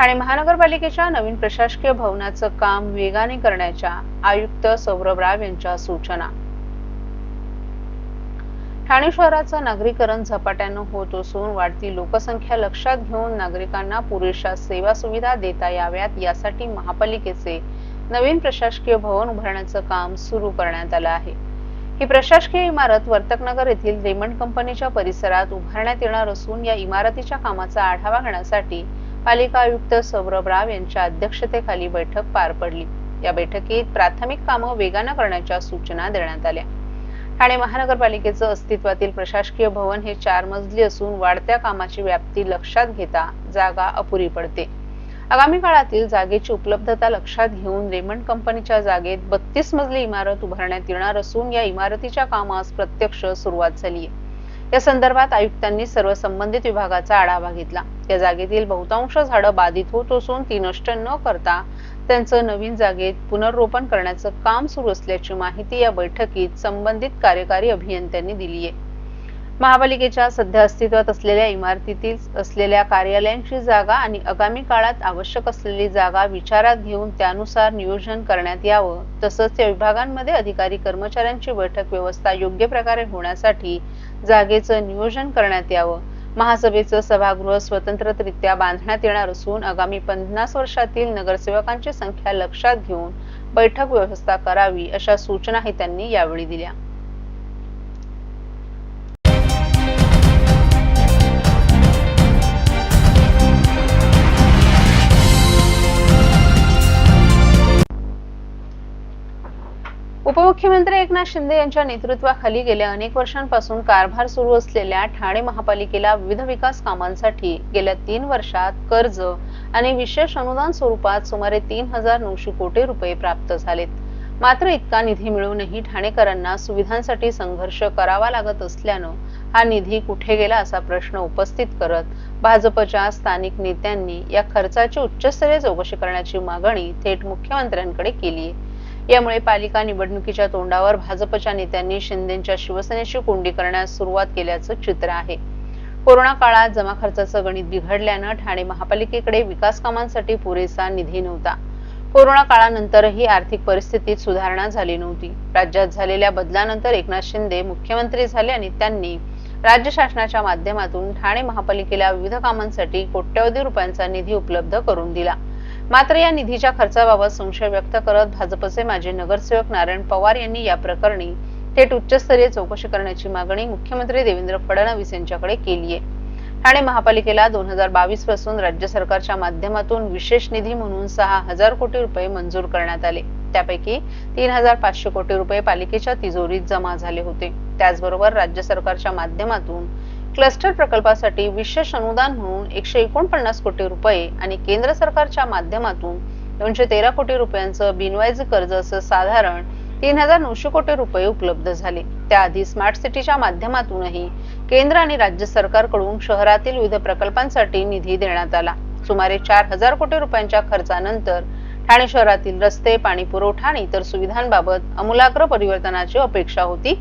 ठाणे महानगरपालिकेच्या नवीन प्रशासकीय भवनाचं काम वेगाने करण्याच्या आयुक्त सौरभ राव यांच्या सूचना. ठाणे शहराचं नागरीकरण झपाट्यानं होत असून वाढती लोकसंख्या लक्षात घेऊन नागरिकांना पुरेशा सेवा सुविधा देता याव्यात यासाठी महापालिकेचे नवीन प्रशासकीय भवन उभारण्याचं काम सुरू करण्यात आलं आहे. ही प्रशासकीय इमारत वर्तकनगर येथील रेमंड कंपनीच्या परिसरात उभारण्यात येणार असून या इमारतीच्या कामाचा आढावा घेण्यासाठी पालिका आयुक्त सौरभ राव यांच्या अध्यक्षतेखाली बैठक पार पडली. या बैठकीत प्राथमिक कामं वेगानं करण्याच्या सूचना देण्यात आल्या. ठाणे महानगरपालिकेचं अस्तित्वातील प्रशासकीय भवन हे चार मजली असून वाढत्या कामाची व्याप्ती लक्षात घेता जागा अपुरी पडते. आगामी काळातील जागेची उपलब्धता लक्षात घेऊन रेमंड कंपनीच्या जागेत बत्तीस मजली इमारत उभारण्यात येणार असून या इमारतीच्या कामास प्रत्यक्ष सुरुवात झाली आहे या संदर्भात आयुक्तांनी सर्व संबंधित विभागाचा आढावा घेतला. या जागेतील बहुतांश झाडं बाधित होत असून ती नष्ट न करता त्यांचं नवीन जागेत पुनर्रोपण करण्याचं काम सुरू असल्याची माहिती या बैठकीत संबंधित कार्यकारी अभियंत्यांनी दिली आहे महापालिकेच्या सध्या अस्तित्वात असलेल्या इमारतीतील असलेल्या कार्यालयांची जागा आणि आगामी काळात आवश्यक असलेली जागा विचारात घेऊन त्यानुसार नियोजन करण्यात यावं तसंच या विभागांमध्ये अधिकारी कर्मचाऱ्यांची बैठक व्यवस्था योग्य प्रकारे होण्यासाठी जागेचं नियोजन करण्यात यावं. महासभेचं सभागृह स्वतंत्ररित्या बांधण्यात येणार असून आगामी पन्नास वर्षातील नगरसेवकांची संख्या लक्षात घेऊन बैठक व्यवस्था करावी अशा सूचनाही त्यांनी यावेळी दिल्या. उपमुख्यमंत्री एकनाथ शिंदे यांच्या नेतृत्वाखाली गेल्या अनेक वर्षांपासून कारभार सुरू असलेल्या ठाणे महापालिकेला विविध विकास कामांसाठी गेल्या तीन वर्षात कर्ज आणि विशेष अनुदान स्वरूपात सुमारे तीन हजार नऊशे कोटी रुपये प्राप्त झालेत. मात्र इतका निधी मिळूनही ठाणेकरांना सुविधांसाठी संघर्ष करावा लागत असल्यानं हा निधी कुठे गेला असा प्रश्न उपस्थित करत भाजपच्या स्थानिक नेत्यांनी या खर्चाची उच्चस्तरीय चौकशी करण्याची मागणी थेट मुख्यमंत्र्यांकडे केली आहे यामुळे पालिका निवडणुकीच्या तोंडावर भाजपच्या नेत्यांनी शिंदेच्या शिवसेनेची कोंडी करण्यास सुरुवात केल्याचं चित्र आहे. कोरोना काळात जमा खर्चाचं गणित बिघडल्यानं ठाणे महापालिकेकडे विकास कामांसाठी पुरेसा निधी नव्हता. कोरोना काळानंतरही आर्थिक परिस्थितीत सुधारणा झाली नव्हती. राज्यात झालेल्या बदलानंतर एकनाथ शिंदे मुख्यमंत्री झाले आणि त्यांनी राज्य शासनाच्या माध्यमातून ठाणे महापालिकेला विविध कामांसाठी कोट्यवधी रुपयांचा निधी उपलब्ध करून दिला. मात्र या निधीच्या खर्चाबाबत संशय व्यक्त करत भाजपचे माजी नगरसेवक नारायण पवार यांनी या प्रकरणी थेट उच्चस्तरीय चौकशी करण्याची मागणी मुख्यमंत्री देवेंद्र फडणवीस यांच्याकडे केली आहे ठाणे महापालिकेला दोन हजार बावीसपासून राज्य सरकारच्या माध्यमातून विशेष निधी म्हणून सहा हजार कोटी रुपये मंजूर करण्यात आले. त्यापैकी तीन हजार पाचशे कोटी रुपये पालिकेच्या तिजोरीत जमा झाले होते. त्याचबरोबर राज्य सरकारच्या माध्यमातून क्लस्टर प्रकल्पासाठी विशेष अनुदान म्हणून एकशे एकोणपन्नास कोटी रुपये आणि केंद्र सरकारच्या माध्यमातून दोनशे तेरा कोटी रुपयांचं बिनवायज कर्ज असं साधारण तीन हजार नऊशे कोटी रुपये उपलब्ध झाले. त्याआधी स्मार्ट सिटीच्या माध्यमातूनही केंद्र आणि राज्य सरकारकडून शहरातील विविध प्रकल्पांसाठी निधी देण्यात आला. सुमारे चार हजार कोटी रुपयांच्या खर्चानंतर ठाणे शहरातील रस्ते पाणी पुरवठा आणि इतर सुविधांबाबत अमूलाग्र परिवर्तनाची अपेक्षा होती.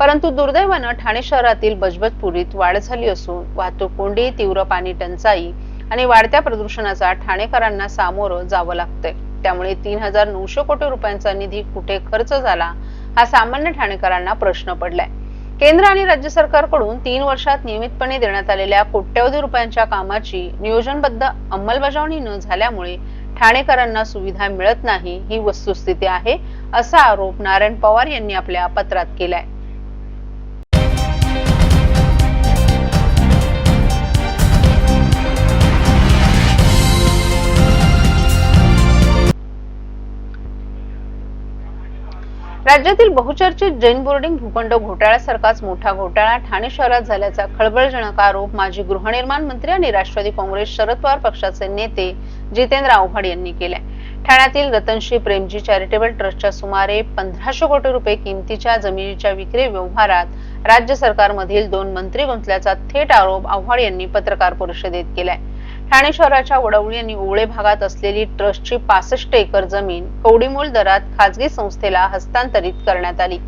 परंतु दुर्दैवानं ठाणे शहरातील बजबजपुरीत वाढ झाली असून वाहतूक कोंडी तीव्र पाणी टंचाई आणि वाढत्या प्रदूषणाचा ठाणेकरांना सामोरं जावं लागतंय. त्यामुळे तीन हजार नऊशे कोटी रुपयांचा निधी कुठे खर्च झाला हा सामान्य ठाणेकरांना प्रश्न पडलाय. केंद्र आणि राज्य सरकारकडून तीन वर्षात नियमितपणे देण्यात आलेल्या कोट्यवधी रुपयांच्या कामाची नियोजनबद्ध अंमलबजावणी न झाल्यामुळे ठाणेकरांना सुविधा मिळत नाही ही वस्तुस्थिती आहे असा आरोप नारायण पवार यांनी आपल्या पत्रात केलाय. राज्यातील बहुचर्चित जैन बोर्डिंग भूखंड घोटाळ्यासारखाच मोठा घोटाळा ठाणे शहरात झाल्याचा खळबळजनक आरोप माजी गृहनिर्माण मंत्री आणि राष्ट्रवादी काँग्रेस शरद पवार पक्षाचे नेते जितेंद्र आव्हाड यांनी केलाय. ठाण्यातील रतनश्री प्रेमजी चॅरिटेबल ट्रस्टच्या सुमारे पंधराशे कोटी रुपये किमतीच्या जमिनीच्या विक्री व्यवहारात राज्य सरकारमधील दोन मंत्री गुंतल्याचा थेट आरोप आव्हाड यांनी पत्रकार परिषदेत केलाय. ठाणे शहराच्या वडवणी आणि ओवळे भागात असलेली ट्रस्टची पासष्ट एकर जमीन कवडीमोल दरात खाजगी संस्थेला हस्तांतरित करण्यात आली.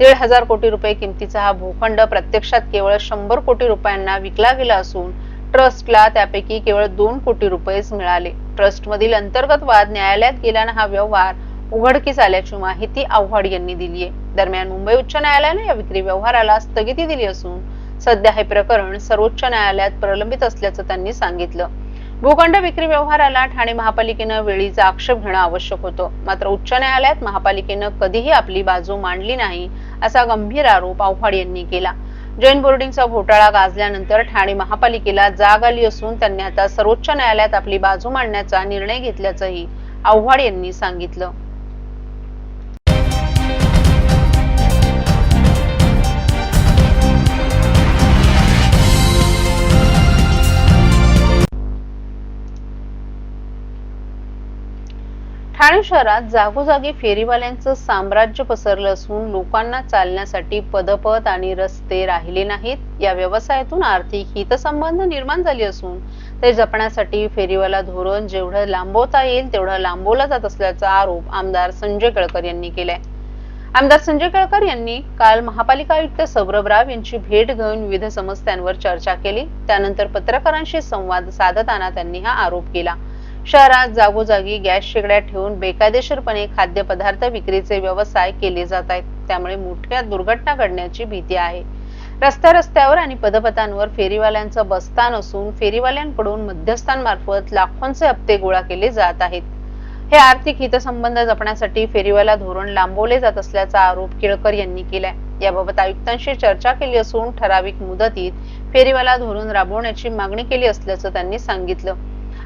दीड हजार कोटी रुपये किमतीचा हा भूखंड प्रत्यक्षात केवळ शंभर कोटी रुपयांना विकला गेला असून ट्रस्टला त्यापैकी केवळ दोन कोटी रुपयेच मिळाले. ट्रस्टमधील अंतर्गत वाद न्यायालयात गेल्यानं हा व्यवहार उघडकीस आल्याची माहिती आव्हाड यांनी दिली आहे. दरम्यान मुंबई उच्च न्यायालयाने या विक्री व्यवहाराला स्थगिती दिली असून सध्या हे प्रकरण सर्वोच्च न्यायालयात प्रलंबित असल्याचं त्यांनी सांगितलं. भूखंड विक्री व्यवहाराला ठाणे महापालिकेनं वेळीचा आक्षेप घेणं आवश्यक होतं. मात्र उच्च न्यायालयात महापालिकेनं कधीही आपली बाजू मांडली नाही असा गंभीर आरोप आव्हाड यांनी केला. जैन बोर्डिंगचा घोटाळा गाजल्यानंतर ठाणे महापालिकेला जाग आली असून त्यांनी आता सर्वोच्च न्यायालयात आपली बाजू मांडण्याचा निर्णय घेतल्याचंही आव्हाड यांनी सांगितलं. ठाणे शहरात जागोजागी फेरीवाल्यांचं साम्राज्य पसरलं असून लोकांना चालण्यासाठी पदपथ आणि रस्ते राहिले नाहीत. या व्यवसायातून आर्थिक हितसंबंध निर्माण झाले असून ते जपण्यासाठी फेरीवाला धोरण जेवढं लांबवता येईल तेवढं लांबवला जात असल्याचा आरोप आमदार संजय केळकर यांनी केलाय. आमदार संजय केळकर यांनी काल महापालिका आयुक्त सौरभ राव यांची भेट घेऊन विविध समस्यांवर चर्चा केली. त्यानंतर पत्रकारांशी संवाद साधताना त्यांनी हा आरोप केला. शहरात जागोजागी गॅस शेगड्या ठेवून बेकायदेशीरपणे खाद्यपदार्थ विक्रीचे व्यवसाय केले जात आहेत. त्यामुळे मोठ्या दुर्घटना घडण्याची भीती आहे. रस्त्या रस्त्यावर आणि पदपथांवर फेरीवाल्यांचं बस्तान असून फेरीवाल्यांकडून मध्यस्थांमार्फत लाखोंचे हप्ते गोळा केले जात आहेत. हे आर्थिक हितसंबंध जपण्यासाठी फेरीवाला धोरण लांबवले जात असल्याचा आरोप केळकर यांनी केलाय. याबाबत आयुक्तांशी चर्चा केली असून ठराविक मुदतीत फेरीवाला धोरण राबवण्याची मागणी केली असल्याचं त्यांनी सांगितलं.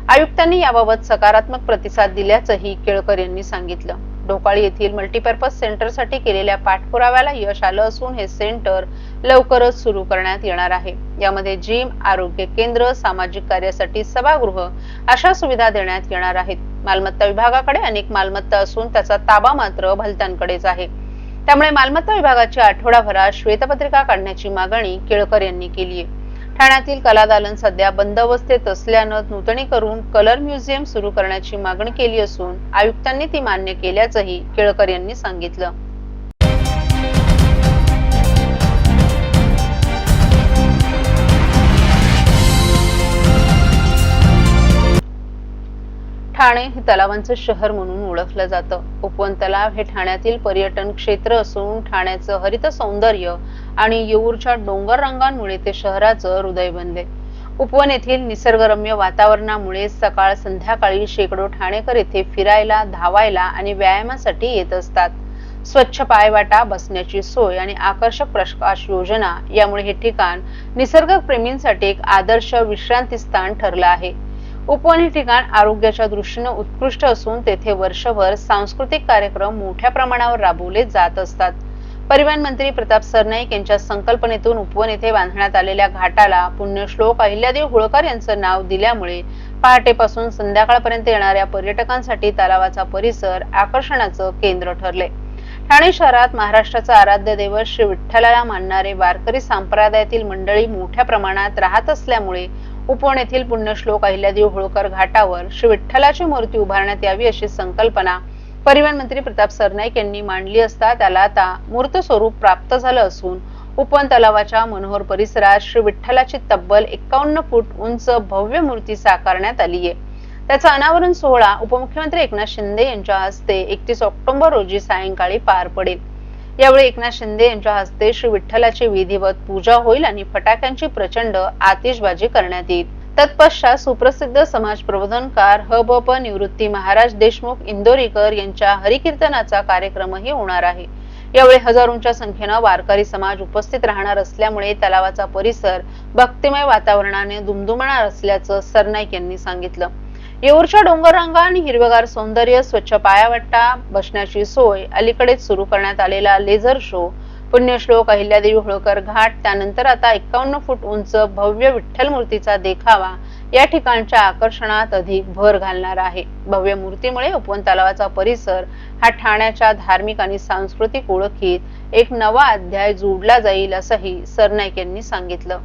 आयुक्तांनी याबाबत सकारात्मक प्रतिसाद दिल्याचंही केळकर यांनी सांगितलं. ढोकाळी येथील मल्टीपर्पज सेंटरसाठी केलेल्या पाठपुराव्याला यश आलं असून हे सेंटर लवकरच सुरू करण्यात येणार आहे. यामध्ये जिम आरोग्य केंद्र सामाजिक कार्यासाठी सभागृह अशा सुविधा देण्यात येणार आहेत. मालमत्ता विभागाकडे अनेक मालमत्ता असून त्याचा ताबा मात्र भलत्यांकडेच आहे. त्यामुळे मालमत्ता विभागाची आठवडाभरात श्वेतपत्रिका काढण्याची मागणी केळकर यांनी केली आहे ठाण्यातील कला दालन सध्या बंद अवस्थेत असल्यानं नूतनीकरून कलर म्युझियम सुरू करण्याची मागणी केली असून आयुक्तांनी ती मान्य केल्याचंही केळकर यांनी सांगितलं. ठाणे हे तलावांचं शहर म्हणून ओळखलं जातं. उपवन तलाव हे ठाण्यातील पर्यटन क्षेत्र असून ठाण्याचं हरित सौंदर्य आणि येऊरच्या डोंगर रंगांमुळे ते शहराचं हृदय बनले. उपवन येथील निसर्गरम्य वातावरणामुळे सकाळ संध्याकाळी शेकडो ठाणेकर येथे फिरायला धावायला आणि व्यायामासाठी येत असतात. स्वच्छ पायवाटा बसण्याची सोय आणि आकर्षक प्रकाश योजना यामुळे हे ठिकाण निसर्गप्रेमींसाठी एक आदर्श विश्रांती स्थान ठरलं आहे. उपवन हे ठिकाण आरोग्याच्या दृष्टीने उत्कृष्ट असून तेथे वर्षभर सांस्कृतिक कार्यक्रम मोठ्या प्रमाणावर राबवले जात असतात. परिवहन मंत्री प्रताप सरनाईक यांच्या संकल्पनेतून उपवन येथे बांधण्यात आलेल्या घाटाला पुण्यश्लोक अहिल्यादेव होळकर यांचं नाव दिल्यामुळे पहाटेपासून संध्याकाळपर्यंत येणाऱ्या पर्यटकांसाठी तलावाचा परिसर आकर्षणाचं केंद्र ठरले. ठाणे शहरात महाराष्ट्राचं आराध्य दैवत श्री विठ्ठलाला मानणारे वारकरी संप्रदायातील मंडळी मोठ्या प्रमाणात राहत असल्यामुळे उपवन येथील पुण्यश्लोक अहिल्यादेव होळकर घाटावर श्री विठ्ठलाची मूर्ती उभारण्यात यावी अशी संकल्पना परिवहन मंत्री प्रताप सरनाईक यांनी मांडली असता त्याला आता मूर्त स्वरूप प्राप्त झालं असून उपवन तलावाच्या मनोहर परिसरात श्री विठ्ठलाची तब्बल एकावन्न फूट उंच भव्य मूर्ती साकारण्यात आली आहे. त्याचा अनावरण सोहळा उपमुख्यमंत्री एकनाथ शिंदे यांच्या हस्ते एकतीस ऑक्टोबर रोजी सायंकाळी पार पडेल. यावेळी एकनाथ शिंदे यांच्या हस्ते श्री विठ्ठलाची विधिवत पूजा होईल आणि फटाक्यांची प्रचंड आतिषबाजी करण्यात येईल. तत्पश्चात सुप्रसिद्ध समाज प्रबोधनकार ह ब प निवृत्ती महाराज देशमुख इंदोरीकर यांच्या हरिकीर्तनाचा कार्यक्रमही होणार आहे. यावेळी हजारोंच्या संख्येनं वारकरी समाज उपस्थित राहणार असल्यामुळे तलावाचा परिसर भक्तिमय वातावरणाने दुमदुमणार असल्याचं सरनाईक यांनी सांगितलं. येऊरच्या डोंगररांगा आणि हिरवेगार सौंदर्य स्वच्छ पायावट्टा बसण्याची सोय अलीकडेच सुरू करण्यात आलेला लेझर शो पुण्यश्लोक अहिल्यादेवी होळकर घाट त्यानंतर आता एकावन्न फूट उंच भव्य विठ्ठल मूर्तीचा देखावा या ठिकाणच्या आकर्षणात अधिक भर घालणार आहे. भव्य मूर्तीमुळे उपवन तलावाचा परिसर हा ठाण्याच्या धार्मिक आणि सांस्कृतिक ओळखीत एक नवा अध्याय जोडला जाईल असंही सरनाईक यांनी सांगितलं.